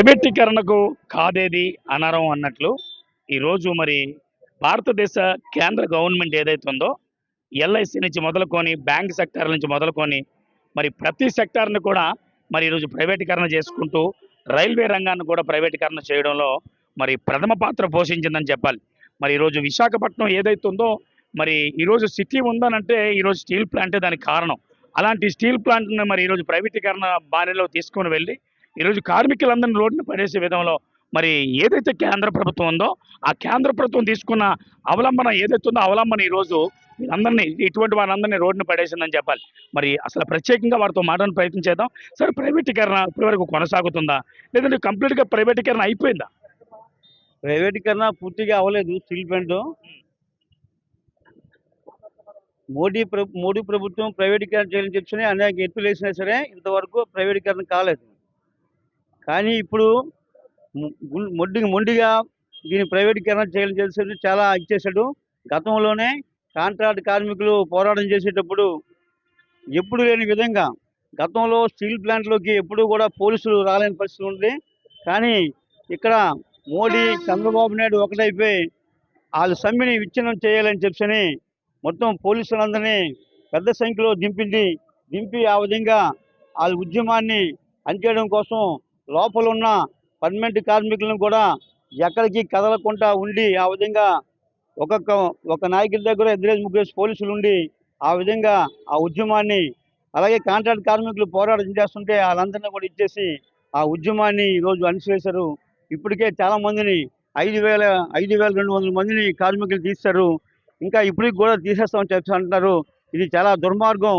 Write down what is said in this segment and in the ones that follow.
ప్రైవేటీకరణకు కాదేది అనరం అన్నట్లు ఈరోజు మరి భారతదేశ కేంద్ర గవర్నమెంట్ ఏదైతే ఉందో ఎల్ఐసి నుంచి మొదలుకొని బ్యాంక్ సెక్టార్ నుంచి మొదలుకొని మరి ప్రతి సెక్టార్ని కూడా మరి ఈరోజు ప్రైవేటీకరణ చేసుకుంటూ రైల్వే రంగాన్ని కూడా ప్రైవేటీకరణ చేయడంలో మరి ప్రథమ పాత్ర పోషించిందని చెప్పాలి. మరి ఈరోజు విశాఖపట్నం ఏదైతే ఉందో మరి ఈరోజు సిటీ ఉందనంటే ఈరోజు స్టీల్ ప్లాంటే దానికి కారణం. అలాంటి స్టీల్ ప్లాంట్ని మరి ఈరోజు ప్రైవేటీకరణ బారిలో తీసుకొని వెళ్ళి ఈరోజు కార్మికులందరినీ రోడ్డున పడేసే విధంలో మరి ఏదైతే కేంద్ర ప్రభుత్వం ఉందో ఆ కేంద్ర ప్రభుత్వం తీసుకున్న అవలంబన ఏదైతే ఉందో అవలంబన ఈరోజు వీళ్ళందరినీ ఇటువంటి వారందరినీ రోడ్డును పడేసిందని చెప్పాలి. మరి అసలు ప్రత్యేకంగా వారితో మాట్లాడిన ప్రయత్నం చేద్దాం. సరే ప్రైవేటీకరణ ఇప్పటివరకు కొనసాగుతుందా? లేదంటే కంప్లీట్గా ప్రైవేటీకరణ అయిపోయిందా? ప్రైవేటీకరణ పూర్తిగా అవ్వలేదు స్టీల్ ప్లాంట్. మోడీ ప్రభు మోడీ ప్రభుత్వం ప్రైవేటీకరణ చేయాలని చెప్పి అనేక ఎత్తులు వేసినా సరే ఇంతవరకు ప్రైవేటీకరణ కాలేదు. కానీ ఇప్పుడు మొడ్డి మొండిగా దీన్ని ప్రైవేటీకరణ చేయాలని చేసి చాలా ఇచ్చేసాడు గతంలోనే కాంట్రాక్ట్ కార్మికులు పోరాటం చేసేటప్పుడు ఎప్పుడు లేని విధంగా గతంలో స్టీల్ ప్లాంట్లోకి ఎప్పుడూ కూడా పోలీసులు రాలేని పరిస్థితి ఉంది. కానీ ఇక్కడ మోడీ చంద్రబాబు నాయుడు ఒకటైపోయి వాళ్ళ సమ్మెని విచ్ఛిన్నం చేయాలని చెప్పని మొత్తం పోలీసులందరినీ పెద్ద సంఖ్యలో దింపింది దింపి ఆ విధంగా వాళ్ళ ఉద్యమాన్ని అంచేయడం కోసం లోపల ఉన్న పర్మనెంట్ కార్మికులను కూడా ఎక్కడికి కదలకుండా ఉండి ఆ విధంగా ఒక్కొక్క ఒక నాయకుడి దగ్గర ఎదురేసి ముగ్గురేసి పోలీసులు ఉండి ఆ విధంగా ఆ ఉద్యమాన్ని అలాగే కాంట్రాక్ట్ కార్మికులు పోరాటం చేస్తుంటే వాళ్ళందరినీ కూడా ఇచ్చేసి ఆ ఉద్యమాన్ని ఈరోజు అణిచివేశారు. ఇప్పటికే చాలామందిని ఐదు వేల ఐదు వేల రెండు వందల మందిని కార్మికులు తీస్తారు ఇంకా ఇప్పటికి కూడా తీసేస్తామని చెప్పి అంటున్నారు. ఇది చాలా దుర్మార్గం.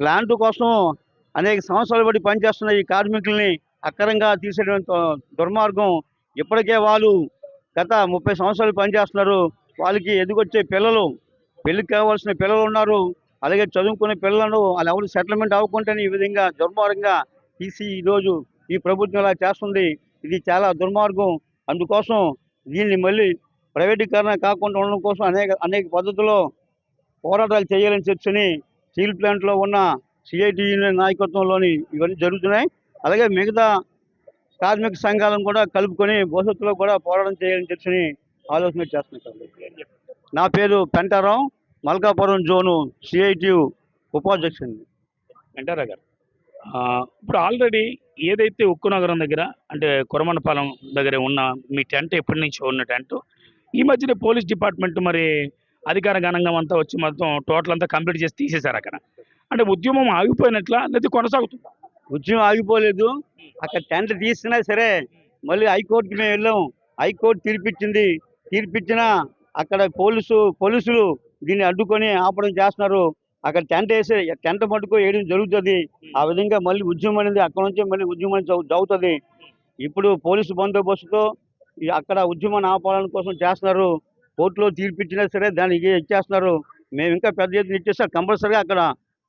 ప్లాంట్ కోసం అనేక సంవత్సరాలు పడి పనిచేస్తున్న ఈ కార్మికుల్ని అక్కరంగా తీసేటువంటి దుర్మార్గం ఇప్పటికే వాళ్ళు గత ముప్పై సంవత్సరాలు పనిచేస్తున్నారు. వాళ్ళకి ఎదుగొచ్చే పిల్లలు పెళ్ళికి కావాల్సిన పిల్లలు ఉన్నారు. అలాగే చదువుకునే పిల్లలను వాళ్ళు ఎవరు సెటిల్మెంట్ అవ్వకుండానే ఈ విధంగా దుర్మార్గంగా తీసి ఈరోజు ఈ ప్రభుత్వం ఇలా చేస్తుంది. ఇది చాలా దుర్మార్గం. అందుకోసం దీన్ని మళ్ళీ ప్రైవేటీకరణ కాకుండా ఉండడం కోసం అనేక అనేక పద్ధతుల్లో పోరాటాలు చేయాలని చర్చని స్టీల్ ప్లాంట్లో ఉన్న సిఐటి యూనియన్ నాయకత్వంలోని ఇవన్నీ జరుగుతున్నాయి. అలాగే మిగతా కార్మిక సంఘాలను కూడా కలుపుకొని భవిష్యత్తులో కూడా పోరాటం చేయాలని చెప్పి ఆలోచన చేస్తున్నాం నా పేరు పెంటారావు మల్కాపురం జోను సిఐటియు ఉపాధ్యక్షుడిని పెంటారావు గారు ఇప్పుడు ఆల్రెడీ ఏదైతే ఉక్కు నగరం దగ్గర అంటే కొరమనపాలెం దగ్గర ఉన్న మీ టెంట్ ఎప్పటి నుంచి ఉన్న టెంట్ ఈ మధ్యన పోలీస్ డిపార్ట్మెంట్ మరి అధికార గణంగం అంతా వచ్చి మొత్తం టోటల్ అంతా కంప్లీట్ చేసి తీసేశారు అక్కడ. అంటే ఉద్యమం ఆగిపోయినట్లా లేదా కొనసాగుతుందా? ఉద్యమం ఆగిపోలేదు. అక్కడ టెంట్ తీసినా సరే మళ్ళీ హైకోర్టుకి మేము వెళ్ళాం. హైకోర్టు తీర్పిచ్చింది. తీర్పిచ్చినా అక్కడ పోలీసు పోలీసులు దీన్ని అడ్డుకొని ఆపడం చేస్తున్నారు. అక్కడ టెంట్ వేసి టెంట్ మటుకు వేయడం జరుగుతుంది. ఆ విధంగా మళ్ళీ ఉద్యమం అనేది అక్కడ నుంచి మళ్ళీ ఉద్యమం జరుగుతుంది ఇప్పుడు పోలీసు బందోబస్తుతో అక్కడ ఉద్యమాన్ని ఆపాలని కోసం చేస్తున్నారు. కోర్టులో తీర్పిచ్చినా సరే దానికి ఇచ్చేస్తున్నారు. మేము ఇంకా పెద్ద ఎత్తున ఇచ్చేస్తాం. కంపల్సరీగా అక్కడ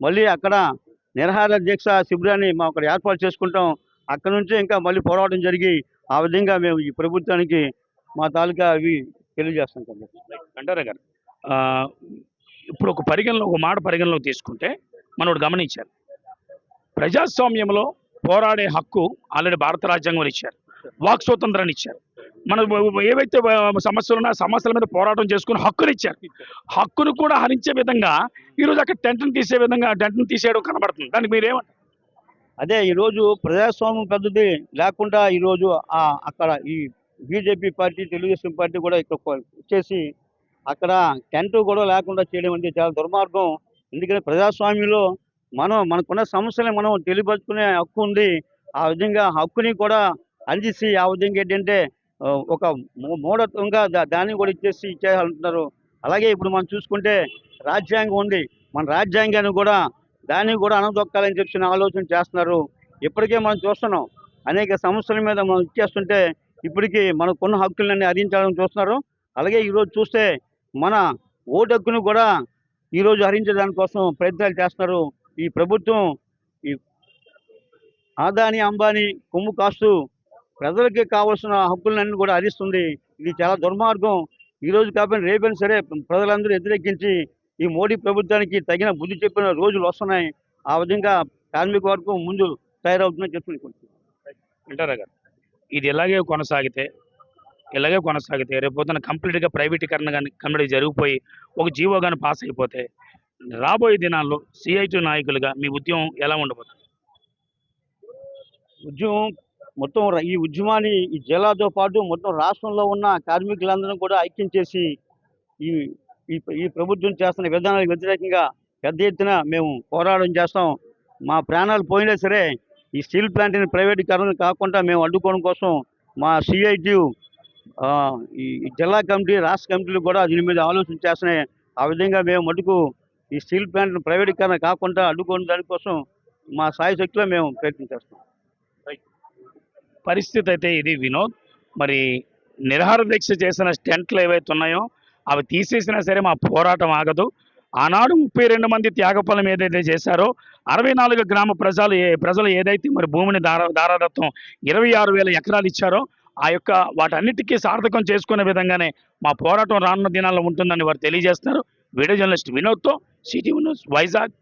మళ్ళీ అక్కడ నిరహార దీక్ష శిబిరాన్ని మా అక్కడ ఏర్పాటు చేసుకుంటాం. అక్కడ నుంచే ఇంకా మళ్ళీ పోరాటం జరిగి ఆ విధంగా మేము ఈ ప్రభుత్వానికి మా తాలూకా అవి తెలియజేస్తాం కంటారా గారు ఇప్పుడు ఒక పరిగణలో ఒక మాట పరిగణలోకి తీసుకుంటే మనోడు గమనించారు. ప్రజాస్వామ్యంలో పోరాడే హక్కు ఆల్రెడీ భారత రాజ్యాంగంలో ఇచ్చారు. వాక్ స్వతంత్రాన్ని ఇచ్చారు. మన ఏవైతే సమస్యలు ఉన్నాయో సమస్యల మీద పోరాటం చేసుకుని హక్కులు ఇచ్చారు. హక్కును కూడా హరించే విధంగా ఈరోజు అక్కడ టెంట్ని తీసే విధంగా టెంట్ని తీసేయడం కనబడుతుంది. దానికి మీరేమంటారు అదే ఈరోజు ప్రజాస్వామ్యం పెద్దది లేకుండా ఈరోజు అక్కడ ఈ బీజేపీ పార్టీ తెలుగుదేశం పార్టీ కూడా ఇక్కడ వచ్చేసి అక్కడ టెంట్ కూడా లేకుండా చేయడం అనేది చాలా దుర్మార్గం. ఎందుకంటే ప్రజాస్వామ్యంలో మనం మనకున్న సమస్యలు మనం తెలియపరుచుకునే హక్కు ఉంది. ఆ విధంగా హక్కుని కూడా అందిసి ఆ విధంగా ఏంటంటే ఒక మూ- మూఢత్వంగా దాన్ని కూడా ఇచ్చేసి ఇచ్చేయాలంటున్నారు. అలాగే ఇప్పుడు మనం చూసుకుంటే రాజ్యాంగం ఉంది. మన రాజ్యాంగాన్ని కూడా దాన్ని కూడా అణదొక్కాలని చెప్పిన ఆలోచన చేస్తున్నారు. ఇప్పటికే మనం చూస్తున్నాం. అనేక సమస్యల మీద మనం ఇచ్చేస్తుంటే ఇప్పటికీ మనకున్న హక్కులన్నీ హరించాలని చూస్తున్నారు. అలాగే ఈరోజు చూస్తే మన ఓటు హక్కును కూడా ఈరోజు హరించడానికి కోసం ప్రయత్నాలు చేస్తున్నారు. ఈ ప్రభుత్వం ఈ ఆదాని అంబానీ కొమ్ము కాస్తూ ప్రజలకి కావాల్సిన హక్కులన్నీ కూడా హరిస్తుంది ఇది చాలా దుర్మార్గం. ఈ రోజు కాబట్టి రేపైనా సరే ప్రజలందరూ వ్యతిరేకించి ఈ మోడీ ప్రభుత్వానికి తగిన బుద్ధి చెప్పిన రోజులు వస్తున్నాయి. ఆ విధంగా కార్మిక వర్గం ముందు తయారవుతుందని గారు? ఇది ఇలాగే కొనసాగితే ఇలాగే కొనసాగితే రేపు పొద్దున కంప్లీట్గా ప్రైవేటీకరణ కానీ కంప్లీట్ జరిగిపోయి ఒక జీవో కానీ పాస్ అయిపోతే రాబోయే దినాల్లో సిఐటి నాయకులుగా మీ ఉద్యమం ఎలా ఉండబోతుంది? ఉద్యమం మొత్తం ఈ ఉద్యమాన్ని ఈ జిల్లాతో పాటు మొత్తం రాష్ట్రంలో ఉన్న కార్మికులందరూ కూడా ఐక్యం చేసి ఈ ఈ ఈ ప్రభుత్వం చేస్తున్న విధానాలకు వ్యతిరేకంగా పెద్ద ఎత్తున మేము పోరాటం చేస్తాం. మా ప్రాణాలు పోయినా సరే ఈ స్టీల్ ప్లాంట్ని ప్రైవేటీకరణ కాకుండా మేము అడ్డుకోవడం కోసం మా సిఐటి ఈ జిల్లా కమిటీ రాష్ట్ర కమిటీలు కూడా దీని మీద ఆలోచన చేస్తున్నాయి. ఆ విధంగా మేము మటుకు ఈ స్టీల్ ప్లాంట్ని ప్రైవేటీకరణ కాకుండా అడ్డుకోవడం దానికోసం మా సాయశక్తిలో మేము ప్రయత్నం చేస్తాం. పరిస్థితి అయితే ఇది వినోద్. మరి నిరహార దీక్ష చేసిన స్టెంట్లు ఏవైతే ఉన్నాయో అవి తీసేసినా సరే మా పోరాటం ఆగదు. ఆనాడు ముప్పై రెండు మంది త్యాగఫలం ఏదైతే చేశారో అరవై నాలుగు గ్రామ ప్రజలు ఏ ప్రజలు ఏదైతే మరి భూమిని దార దారాదత్తం ఇరవై ఆరు వేల ఎకరాలు ఇచ్చారో ఆ యొక్క వాటన్నిటికీ సార్థకం చేసుకునే విధంగానే మా పోరాటం రానున్న దినాల్లో ఉంటుందని వారు తెలియజేస్తున్నారు. వీడియో జర్నలిస్ట్ వినోద్తో సిటీ న్యూస్ వైజాగ్.